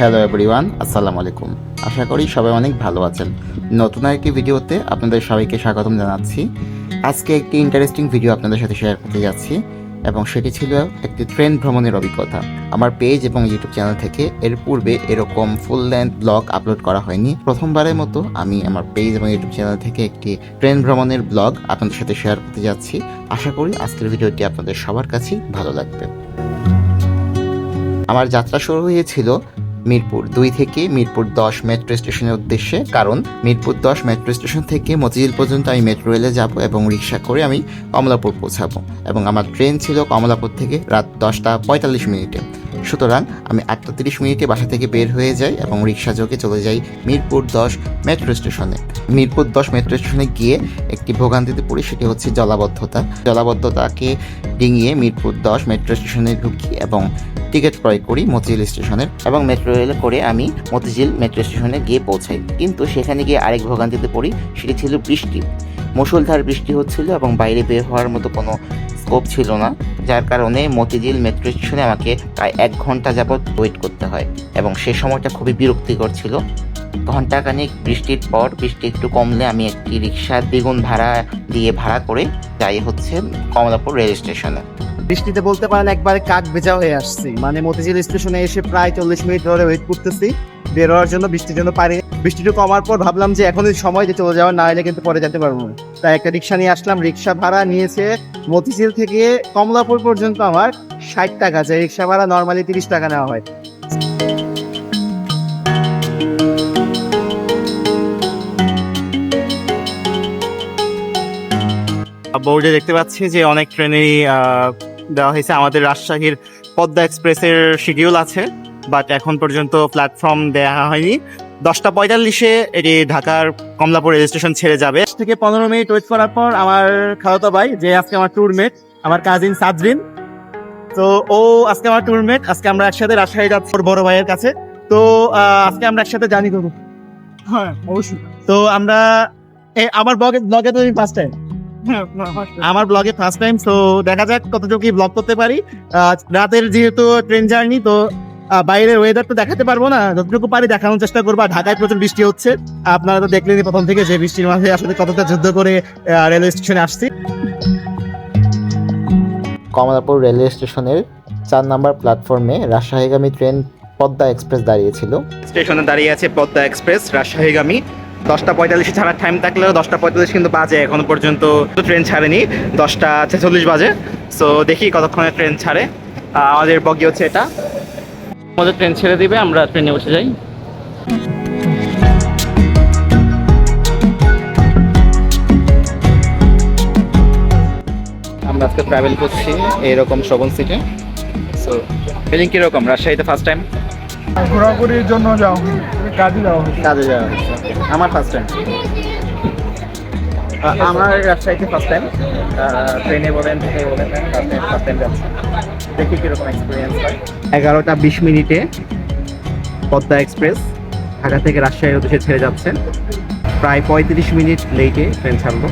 Hello everyone আসসালামু আলাইকুম আশা করি সবাই অনেক ভালো আছেন। নতুন একটি ভিডিওতে আপনাদের সবাইকে স্বাগতম জানাচ্ছি। আজকে একটি ইন্টারেস্টিং ভিডিও আপনাদের সাথে শেয়ার করতে যাচ্ছি এবং সেটি ছিল একটি ট্রেন ভ্রমণের অভিজ্ঞতা। আমার পেজ এবং ইউটিউব চ্যানেল থেকে এর পূর্বে এরকম ফুল লেন্থ ব্লগ আপলোড করা হয়নি। প্রথমবারের মতো আমি আমার পেজ এবং ইউটিউব চ্যানেল থেকে একটি ট্রেন ভ্রমণের ব্লগ আপনাদের সাথে শেয়ার করতে যাচ্ছি। আশা করি আজকের ভিডিওটি আপনাদের সবার কাছেই ভালো লাগবে। আমার যাত্রা শুরু হয়েছিল মিরপুর দুই থেকে মিরপুর দশ মেট্রো স্টেশনের উদ্দেশ্যে। কারণ মিরপুর দশ মেট্রো স্টেশন থেকে মতিঝিল পর্যন্ত আমি মেট্রো রেলে যাব এবং রিক্সা করে আমি কমলাপুর পৌঁছাবো। এবং আমার ট্রেন ছিল কমলাপুর থেকে রাত দশটা পঁয়তাল্লিশ মিনিটে। সুতরাং আমি আটটা তিরিশ মিনিটে বাসা থেকে বের হয়ে যাই এবং রিক্সা যোগে চলে যাই মিরপুর দশ মেট্রো স্টেশনে। মিরপুর দশ মেট্রো স্টেশনে গিয়ে একটি ভোগান্তিতে পড়ি, সেটি হচ্ছে জলাবদ্ধতা। জলাবদ্ধতাকে ডিঙিয়ে মিরপুর দশ মেট্রো স্টেশনে ঢুকি এবং টিকিট ক্রয় করি মতিঝিল স্টেশনের এবং মেট্রো রেলে করে আমি মতিঝিল মেট্রো স্টেশনে গিয়ে পৌঁছাই। কিন্তু সেখানে গিয়ে আরেক ভোগান্তিতে পড়ি, সেটি ছিল বৃষ্টি। মুষলধার বৃষ্টি হচ্ছিল এবং বাইরে বের হওয়ার মতো কোনো স্কোপ ছিল না, যার কারণে মতিঝিল মেট্রো স্টেশনে আমাকে প্রায় এক ঘণ্টা যাবৎ ওয়েট করতে হয় এবং সে সময়টা খুবই বিরক্তিকর ছিল। ঘন্টাখানেক বৃষ্টির পর, বৃষ্টি একটু কমলে আমি একটি রিক্সা দ্বিগুণ ভাড়া দিয়ে ভাড়া করে যাই হচ্ছে কমলাপুর রেল স্টেশনে বৃষ্টিতে বলতে পারেন একবারে কাক ভেজা হয়ে আসছি। মানে মতিঝিল স্টেশনে এসে প্রায় চল্লিশ মিনিট ধরে ওয়েট করতেছি। বের হওয়ার জন্য বৃষ্টির জন্য পারি বৃষ্টিটা কমার পর ভাবলাম যে এখনই সময় যে চলে যাওয়ার, না হলে কিন্তু পরে যেতে পারব না। তাই একটা রিক্সা নিয়ে আসলাম, রিক্সা ভাড়া নিয়েছে মতিঝিল থেকে কমলাপুর পর্যন্ত আমার ষাট টাকা যে রিক্সা ভাড়া নর্মালি তিরিশ টাকা নেওয়া হয়। বোর্ডে দেখতে পাচ্ছি যে অনেক ট্রেনেরই দেওয়া হয়েছে। আমাদের রাজশাহীর পদ্মা এক্সপ্রেসের শিডিউল আছে বাট এখন পর্যন্ত প্ল্যাটফর্ম দেওয়া হয়নি। দশটা পঁয়তাল্লিশে এটি ঢাকার কমলাপুর রেল স্টেশন ছেড়ে যাবে। থেকে পনেরো মিনিট ওয়েট করার পর আমার খালাতো ভাই যে আজকে আমার ট্যুরমেট আমার কাজিন সাজরিন। তো ও আজকে আমার ট্যুরমেট আজকে আমরা একসাথে রাজশাহী যাচ্ছি বড় ভাইয়ের কাছে। তো আজকে আমরা একসাথে জার্নি করব। হ্যাঁ অবশ্যই। তো আমরা এ, আমার ব্লগে ব্লগে তো ফার্স্ট টাইম আমার ব্লগে ফার্স্ট টাইম তো দেখা যাক কতটুকু ব্লগ করতে পারি। রাতের যেহেতু ট্রেন জার্নি তো বাইরের ওয়েদার তো দেখাতে পারব না। যতটুকু পারি দেখানোর চেষ্টা করব। আর ঢাকায় প্রচুর বৃষ্টি হচ্ছে। আপনারা তো দেখলেনই প্রথম থেকে যে বৃষ্টির মাঝে আসলে কতটা যুদ্ধ করে রেলওয়ে স্টেশনে আসছি। কমলাপুর রেলওয়ে স্টেশনের চার নম্বর প্ল্যাটফর্মে রাজশাহীগামী ট্রেন পদ্মা এক্সপ্রেস দাঁড়িয়েছিল। স্টেশনে দাঁড়িয়ে আছে পদ্মা এক্সপ্রেস রাজশাহীগামী। দশটা পঁয়তাল্লিশে ছাড়ার টাইম থাকলেও দশটা পঁয়তাল্লিশ কিন্তু বাজে। এখনও পর্যন্ত ট্রেন ছাড়েনি। দশটা ছেচল্লিশ বাজে। সো দেখি কতক্ষণে ট্রেন ছাড়ে। আমাদের বগি হচ্ছে এটা। আমাদের ট্রেন ছেড়ে দিবে আমরা ট্রেনে বসে যাই। আমরা আজকে ট্রাভেল করছি এরকম শ্রবণ সিটে সো ফিলিং কীরকম? রাজশাহীতে ফার্স্ট টাইম ঘোরাঘুরির জন্য যাও কাজে হচ্ছে কাজে হয়েছে আমার ফার্স্ট টাইম আমার রাজশাহীতে ফার্স্ট টাইম ট্রেনে বলেন বলেন ফার্স্ট টাইম যাচ্ছি। দেখি কীরকম এক্সপিরিয়েন্স হয়। এগারোটা বিশ মিনিটে পদ্মা এক্সপ্রেস, ঢাকা থেকে রাজশাহীর উদ্দেশ্যে ছেড়ে যাচ্ছে। প্রায় পঁয়ত্রিশ মিনিট লেটে ট্রেন ছাড়লো।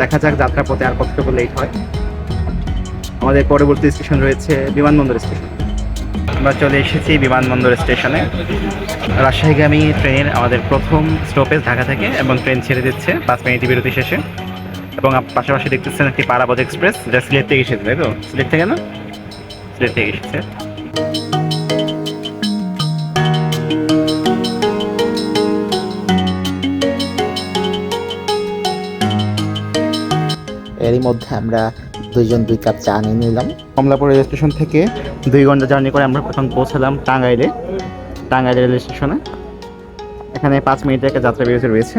দেখা যাক যাত্রাপথে আর কতটুকু লেট হয়। আমাদের পরবর্তী স্টেশন রয়েছে বিমানবন্দর স্টেশন আমরা চলে এসেছি বিমানবন্দর স্টেশনে রাজশাহীগামী ট্রেনের আমাদের প্রথম স্টপেজ ঢাকা থেকে এবং ট্রেন ছেড়ে দিচ্ছে পাঁচ মিনিট বিরতি শেষে। এবং পাশাপাশি দেখতেছেন একটি পারাবত এক্সপ্রেস যা সিলেট থেকে এসেছে তাই তো? সিলেট থেকে না? সিলেট থেকে এসেছে। এরই মধ্যে আমরা দুইজন দুই কাপ চা নিয়ে নিলাম। কমলাপুর রেল স্টেশন থেকে দুই ঘণ্টা জার্নি করে আমরা প্রথম পৌঁছালাম টাঙ্গাইলে টাঙ্গাইল রেল স্টেশনে। এখানে পাঁচ মিনিটের একটা যাত্রা বিরতি রয়েছে।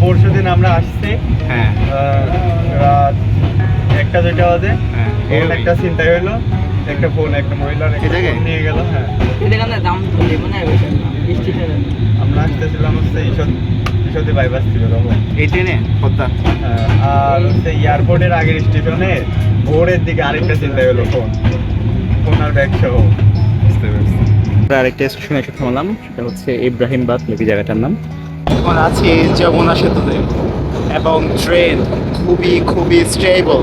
পরশু দিন আমরা আসছি। হ্যাঁ। রাত একটা দুইটা বাজে। হ্যাঁ একটা চিন্তাই হইল। একটা ফোন একটা জায়গায়? নিয়ে গেল হ্যাঁ। দাম আমরা আসতেছিলাম হচ্ছে ঈশ্বর ঈশ্বরদী বাইপাস থেকে তখন এই ট্রেনে? পদ্মা? হ্যাঁ, আর হচ্ছে এয়ারপোর্টের আগের স্টেশনে ভোরের দিকে আরেকটা চিন্তা হলো ফোন। ফোন আর ব্যাগ সহ। বুঝতে পারছি। আমরা আরেকটা স্টেশনে এসে থামলাম সেটা হচ্ছে ইব্রাহিমবাদ লেবি জায়গাটার নাম। এখন আছি যমুনা সেতুতে এবং ট্রেন খুবই খুবই স্টেবল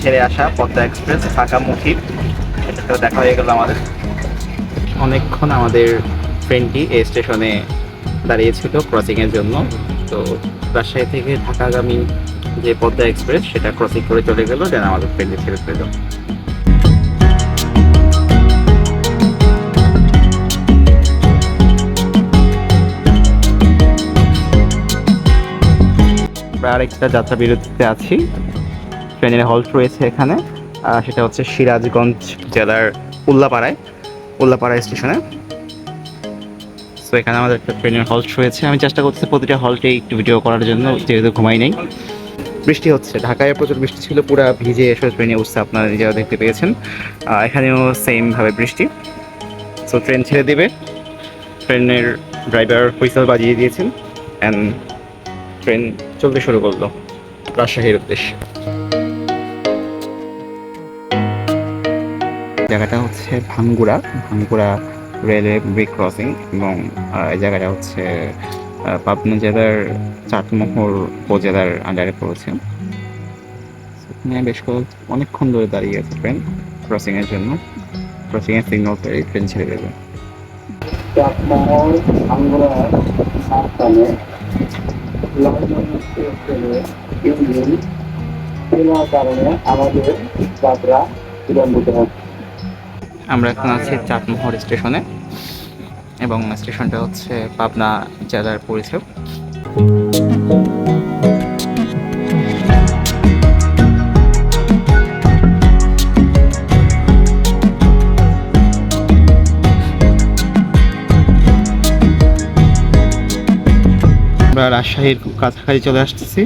ছেড়ে আসা পদ্মা এক্সপ্রেস ঢাকামুখী। এটা দেখা হয়ে গেল আমাদের। অনেকক্ষণ আমাদের ট্রেনটি এই স্টেশনে দাঁড়িয়েছিল ক্রসিং এর জন্য। তো রাজশাহী থেকে ঢাকাগামী যে পদ্মা এক্সপ্রেস সেটা ক্রসিং করে চলে গেল যেন আমাদের ট্রেনটি ছেড়ে আমরা আরেকটা যাত্রা বিরতিতে আছি। ট্রেনের হল্ট রয়েছে এখানে। সেটা হচ্ছে সিরাজগঞ্জ জেলার উল্লাপাড়ায়, উল্লাপাড়া স্টেশনে। তো এখানে আমাদের একটা ট্রেনের হল্ট রয়েছে। আমি চেষ্টা করছি প্রতিটা হল্টে একটু ভিডিও করার জন্য, যেহেতু ঘুমাই নেই। বৃষ্টি হচ্ছে। ঢাকায় প্রচুর বৃষ্টি ছিল, পুরো ভিজে এসে ট্রেনে উঠছে আপনারা নিজেরা দেখতে পেয়েছেন। এখানেও সেমভাবে বৃষ্টি। সো ট্রেন ছেড়ে দেবে। ট্রেনের ড্রাইভার হুইসেল বাজিয়ে দিয়েছেন। অ্যান্ড ট্রেন চলতে শুরু করল। রাজশাহীর উদ্দেশ্যে। জায়গাটা হচ্ছে Bhangura Bhangura railway brick crossing এবং এই জায়গাটা হচ্ছে পাবনা জেলার চাটমোহর উপজেলার আন্ডারে পড়েছে। এখানে বেশ কয়েক, অনেকক্ষণ ধরে দাঁড়িয়ে আছে ট্রেন ক্রসিং এর জন্য। ক্রসিং এর সিগন্যাল পেয়ে ট্রেন ছেড়ে দেবে। চেনার কারণে আমাদের যাত্রা বিলম্বিত হচ্ছে। আমরা এখন আছি চাটমোহর স্টেশনে এবং স্টেশনটা হচ্ছে পাবনা জেলার পরিচয় আমরা রাজশাহীর কাছাকাছি চলে আসতেছি।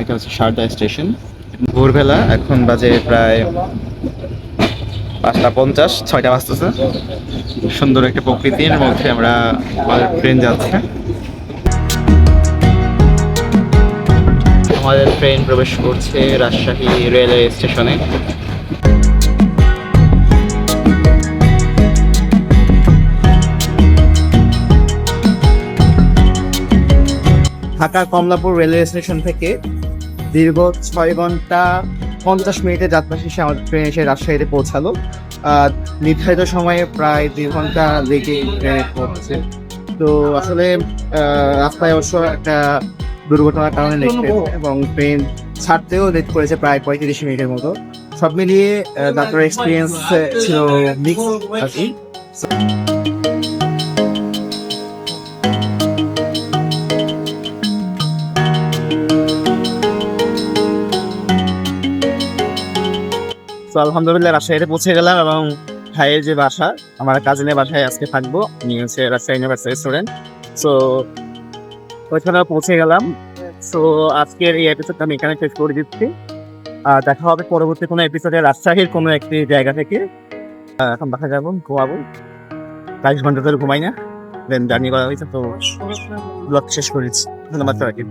এটা হচ্ছে সারদা স্টেশন। ভোরবেলা এখন বাজে প্রায় পাঁচটা পঞ্চাশ, ছয়টা বাজতেছে। সুন্দর একটা প্রকৃতির মধ্যে আমরা আমাদের ট্রেন যাচ্ছে। আমাদের ট্রেন প্রবেশ করছে রাজশাহী রেলওয়ে স্টেশনে ঢাকা কমলাপুর রেলওয়ে স্টেশন থেকে দীর্ঘ ছয় ঘণ্টা পঞ্চাশ মিনিটে যাত্রা শেষে আমাদের ট্রেন এসে রাজশাহীতে পৌঁছালো। নির্ধারিত সময়ে প্রায় দুই ঘণ্টা লেগে ট্রেনে পৌঁছে তো আসলে রাস্তায় অবশ্য একটা দুর্ঘটনার কারণে লেট এবং ট্রেন ছাড়তেও লেট করেছে প্রায় পঁয়ত্রিশ মিনিটের মতো। সব মিলিয়ে যাত্রার এক্সপিরিয়েন্স ছিল মিক্স আর কি। তো আলহামদুলিল্লাহ রাজশাহীতে পৌঁছে গেলাম এবং ভাইয়ের যে বাসা, আমার কাজিনের বাসায় আজকে থাকব। উনি হচ্ছে রাজশাহী ইউনিভার্সিটি স্টুডেন্ট সো ওইখানে পৌঁছে গেলাম। সো আজকের এই এপিসোডটা আমি এখানে শেষ করে দিচ্ছি। আর দেখা হবে পরবর্তী কোনো এপিসোডে রাজশাহীর কোনো একটি জায়গা থেকে। এখন বাসা যাব, ঘুমাবো। বাইশ ঘণ্টা ধরে ঘুমাই না। দেন জার্নি করা হয়েছে, তো ব্লগ শেষ করেছি। ধন্যবাদ সবাইকে।